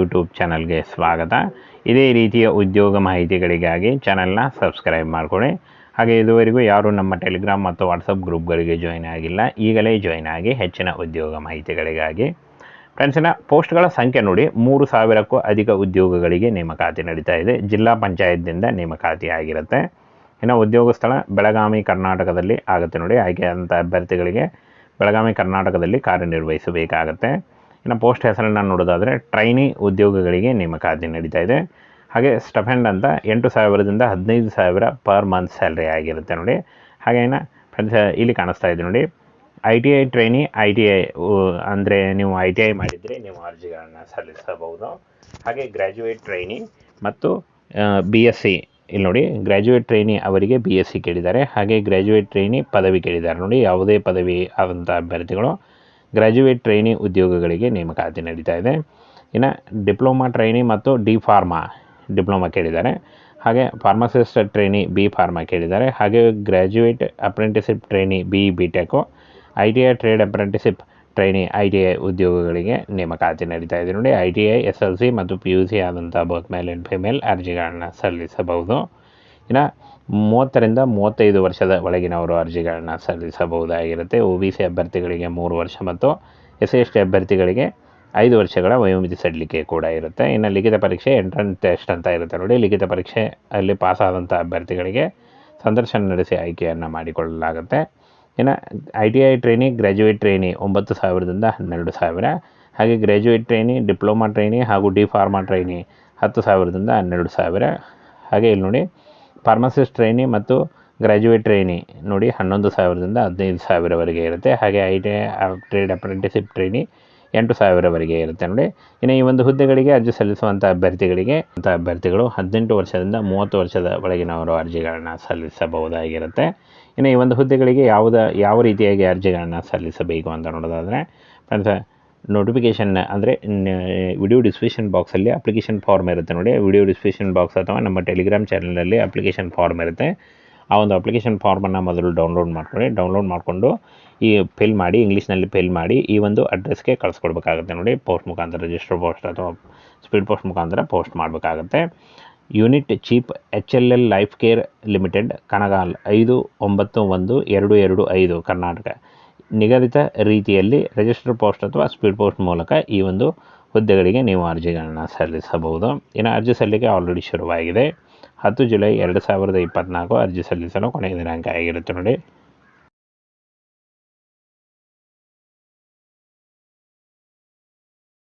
YouTube ಚಾನಲ್ಗೆ ಸ್ವಾಗತ. ಇದೇ ರೀತಿಯ ಉದ್ಯೋಗ ಮಾಹಿತಿಗಳಿಗಾಗಿ ಚಾನಲ್ನ ಸಬ್ಸ್ಕ್ರೈಬ್ ಮಾಡಿಕೊಳ್ಳಿ. ಹಾಗೆ ಇದುವರೆಗೂ ಯಾರು ನಮ್ಮ ಟೆಲಿಗ್ರಾಮ್ ಮತ್ತು ವಾಟ್ಸಪ್ ಗ್ರೂಪ್ಗಳಿಗೆ ಜಾಯ್ನ್ ಆಗಿಲ್ಲ. ಈಗಲೇ ಜಾಯ್ನ್ ಆಗಿ ಹೆಚ್ಚಿನ ಉದ್ಯೋಗ ಮಾಹಿತಿಗಳಿಗಾಗಿ. ಫ್ರೆಂಡ್ಸಿನ ಪೋಸ್ಟ್ಗಳ ಸಂಖ್ಯೆ ನೋಡಿ. ಮೂರು ಸಾವಿರಕ್ಕೂ ಅಧಿಕ ಉದ್ಯೋಗಗಳಿಗೆ ನೇಮಕಾತಿ ನಡೀತಾ ಇದೆ. ಜಿಲ್ಲಾ ಪಂಚಾಯತ್ದಿಂದ ನೇಮಕಾತಿ ಆಗಿರುತ್ತೆ. ಇನ್ನು ಉದ್ಯೋಗ ಸ್ಥಳ ಬೆಳಗಾವಿ, ಕರ್ನಾಟಕದಲ್ಲಿ ಆಗುತ್ತೆ ನೋಡಿ. ಆಯ್ಕೆಯಾದಂಥ ಅಭ್ಯರ್ಥಿಗಳಿಗೆ ಬೆಳಗಾವಿ, ಕರ್ನಾಟಕದಲ್ಲಿ ಕಾರ್ಯನಿರ್ವಹಿಸಬೇಕಾಗತ್ತೆ. ಇನ್ನು ಪೋಸ್ಟ್ ಹೆಸರನ್ನು ನೋಡೋದಾದರೆ ಟ್ರೈನಿ ಉದ್ಯೋಗಗಳಿಗೆ ನೇಮಕಾತಿ ನಡೀತಾ ಇದೆ. ಹಾಗೆ ಸ್ಟಫೆಂಡ್ ಅಂತ ಎಂಟು ಸಾವಿರದಿಂದ ಹದಿನೈದು ಸಾವಿರ ಪರ್ ಮಂತ್ ಸ್ಯಾಲ್ರಿ ಆಗಿರುತ್ತೆ ನೋಡಿ. ಹಾಗೇನ ಫ್ರೆಂಡ್ಸ್ ಇಲ್ಲಿ ಕಾಣಿಸ್ತಾ ಇದೆ ನೋಡಿ. I T I trainee I T I ಅಂದರೆ ನೀವು ಐ ಟಿ ಐ ಮಾಡಿದರೆ ನೀವು ಅರ್ಜಿಗಳನ್ನು ಸಲ್ಲಿಸಬಹುದು. ಹಾಗೆ ಗ್ರ್ಯಾಜುಯೇಟ್ ಟ್ರೈನಿ ಮತ್ತು ಬಿ ಎಸ್ ಸಿ ಇಲ್ಲಿ ನೋಡಿ ಗ್ರ್ಯಾಜುಯೇಟ್ ಟ್ರೈನಿ ಅವರಿಗೆ ಬಿ ಎಸ್ ಸಿ ಕೇಳಿದ್ದಾರೆ. ಹಾಗೆ ಗ್ರ್ಯಾಜುಯೇಟ್ ಟ್ರೈನಿ ಪದವಿ ಕೇಳಿದ್ದಾರೆ ನೋಡಿ. ಯಾವುದೇ ಪದವಿ ಆದಂಥ ಅಭ್ಯರ್ಥಿಗಳು ಗ್ರ್ಯಾಜುಯೇಟ್ ಟ್ರೈನಿ ಉದ್ಯೋಗಗಳಿಗೆ ನೇಮಕಾತಿ ನಡೀತಾ ಇದೆ. ಇನ್ನು ಡಿಪ್ಲೊಮಾ ಟ್ರೈನಿ ಮತ್ತು ಡಿ ಫಾರ್ಮಾ ಡಿಪ್ಲೊಮಾ ಕೇಳಿದ್ದಾರೆ. ಹಾಗೆ ಫಾರ್ಮಸಿಸ್ಟ್ ಟ್ರೈನಿ ಬಿ ಫಾರ್ಮಾ ಕೇಳಿದ್ದಾರೆ. ಹಾಗೆ graduate apprenticeship trainee B B tech I T I trade apprenticeship trainee I T I ಉದ್ಯೋಗಗಳಿಗೆ ನೇಮಕಾತಿ ನಡೀತಾ ಇದೆ ನೋಡಿ. I T I S L C ಮತ್ತು ಪಿ ಯು ಸಿ ಆದಂಥ ಬೋತ್ ಮೇಲ್ ಆ್ಯಂಡ್ ಫಿಮೇಲ್ ಅರ್ಜಿಗಳನ್ನು ಸಲ್ಲಿಸಬಹುದು. ಇನ್ನು ಮೂವತ್ತರಿಂದ ಮೂವತ್ತೈದು ವರ್ಷದ ಒಳಗಿನವರು ಅರ್ಜಿಗಳನ್ನು ಸಲ್ಲಿಸಬಹುದಾಗಿರುತ್ತೆ. ಒ ಬಿ ಸಿ ಅಭ್ಯರ್ಥಿಗಳಿಗೆ ಮೂರು ವರ್ಷ ಮತ್ತು ಎಸ್ ಎಸ್ ಟಿ ಅಭ್ಯರ್ಥಿಗಳಿಗೆ ಐದು ವರ್ಷಗಳ ವಯೋಮಿತಿ ಸಡಿಲಿಕೆ ಕೂಡ ಇರುತ್ತೆ. ಇನ್ನು ಲಿಖಿತ ಪರೀಕ್ಷೆ ಎಂಟ್ರೆನ್ಸ್ ಟೆಸ್ಟ್ ಅಂತ ಇರುತ್ತೆ ನೋಡಿ. ಲಿಖಿತ ಪರೀಕ್ಷೆ ಅಲ್ಲಿ ಪಾಸಾದಂಥ ಅಭ್ಯರ್ಥಿಗಳಿಗೆ ಸಂದರ್ಶನ ನಡೆಸಿ ಆಯ್ಕೆಯನ್ನು ಮಾಡಿಕೊಳ್ಳಲಾಗುತ್ತೆ. ಇನ್ನು I T I trainee, graduate trainee ಒಂಬತ್ತು ಸಾವಿರದಿಂದ ಹನ್ನೆರಡು ಸಾವಿರ. ಹಾಗೆ ಗ್ರ್ಯಾಜುಯೇಟ್ ಟ್ರೈನಿ, ಡಿಪ್ಲೊಮಾ ಟ್ರೈನಿ ಹಾಗೂ ಡಿ ಫಾರ್ಮಾ ಟ್ರೈನಿ ಹತ್ತು ಸಾವಿರದಿಂದ ಹನ್ನೆರಡು ಸಾವಿರ. ಹಾಗೆ ಇಲ್ಲಿ ನೋಡಿ ಫಾರ್ಮಸಿಸ್ಟ್ ಟ್ರೈನಿ ಮತ್ತು ಗ್ರ್ಯಾಜುಯೇಟ್ ಟ್ರೈನಿ ನೋಡಿ ಹನ್ನೊಂದು ಸಾವಿರದಿಂದ ಹದಿನೈದು ಸಾವಿರವರೆಗೆ ಇರುತ್ತೆ. ಹಾಗೆ I T trade apprenticeship trainee ಎಂಟು ಸಾವಿರವರೆಗೆ ಇರುತ್ತೆ ನೋಡಿ. ಇನ್ನು ಈ ಒಂದು ಹುದ್ದೆಗಳಿಗೆ ಅರ್ಜಿ ಸಲ್ಲಿಸುವಂಥ ಅಭ್ಯರ್ಥಿಗಳಿಗೆ ಅಂಥ ಅಭ್ಯರ್ಥಿಗಳು ಹದಿನೆಂಟು ವರ್ಷದಿಂದ ಮೂವತ್ತು ವರ್ಷದ ಒಳಗಿನವರು ಅರ್ಜಿಗಳನ್ನು ಸಲ್ಲಿಸಬಹುದಾಗಿರುತ್ತೆ. ಇನ್ನು ಈ ಒಂದು ಹುದ್ದೆಗಳಿಗೆ ಯಾವುದ, ಯಾವ ರೀತಿಯಾಗಿ ಅರ್ಜಿಗಳನ್ನು ಸಲ್ಲಿಸಬೇಕು ಅಂತ ನೋಡೋದಾದರೆ ಫ್ರೆಂಡ್ಸ್ ನೋಟಿಫಿಕೇಷನ್ ಅಂದರೆ ವಿಡಿಯೋ ಡಿಸ್ಕ್ರಿಪ್ಷನ್ ಬಾಕ್ಸಲ್ಲಿ ಅಪ್ಲಿಕೇಶನ್ ಫಾರ್ಮ್ ಇರುತ್ತೆ ನೋಡಿ. ವಿಡಿಯೋ ಡಿಸ್ಕ್ರಿಪ್ಷನ್ ಬಾಕ್ಸ್ ಅಥವಾ ನಮ್ಮ ಟೆಲಿಗ್ರಾಮ್ ಚಾನಲಲ್ಲಿ ಅಪ್ಲಿಕೇಶನ್ ಫಾರ್ಮ್ ಇರುತ್ತೆ. ಆ ಒಂದು ಅಪ್ಲಿಕೇಶನ್ ಫಾರ್ಮನ್ನು ಮೊದಲು ಡೌನ್ಲೋಡ್ ಮಾಡ್ಕೊಳ್ಳಿ. ಡೌನ್ಲೋಡ್ ಮಾಡಿಕೊಂಡು ಈ ಫಿಲ್ ಮಾಡಿ ಇಂಗ್ಲೀಷ್ನಲ್ಲಿ ಫಿಲ್ ಮಾಡಿ ಈ ಒಂದು ಅಡ್ರೆಸ್ಗೆ ಕಳಿಸ್ಕೊಡ್ಬೇಕಾಗುತ್ತೆ ನೋಡಿ. ಪೋಸ್ಟ್ ಮುಖಾಂತರ ರಿಜಿಸ್ಟರ್ ಪೋಸ್ಟ್ ಅಥವಾ ಸ್ಪೀಡ್ ಪೋಸ್ಟ್ ಮುಖಾಂತರ ಪೋಸ್ಟ್ ಮಾಡಬೇಕಾಗತ್ತೆ. Unit chief H L L life care limited Kanagal ಐದು ಒಂಬತ್ತು ಒಂದು ಎರಡು ಎರಡು ಐದು, ಕರ್ನಾಟಕ. ನಿಗದಿತ ರೀತಿಯಲ್ಲಿ ರಿಜಿಸ್ಟರ್ ಪೋಸ್ಟ್ ಅಥವಾ ಸ್ಪೀಡ್ ಪೋಸ್ಟ್ ಮೂಲಕ ಈ ಒಂದು ಹುದ್ದೆಗಳಿಗೆ ನೀವು ಅರ್ಜಿಗಳನ್ನು ಸಲ್ಲಿಸಬಹುದು. ಇನ್ನು ಅರ್ಜಿ ಸಲ್ಲಿಕೆ ಆಲ್ರೆಡಿ ಶುರುವಾಗಿದೆ. ಹತ್ತು ಜುಲೈ ಎರಡು ಸಾವಿರದ ಇಪ್ಪತ್ತ್ನಾಲ್ಕು ಅರ್ಜಿ ಸಲ್ಲಿಸಲು ಕೊನೆಯ ದಿನಾಂಕ ಆಗಿರುತ್ತೆ ನೋಡಿ.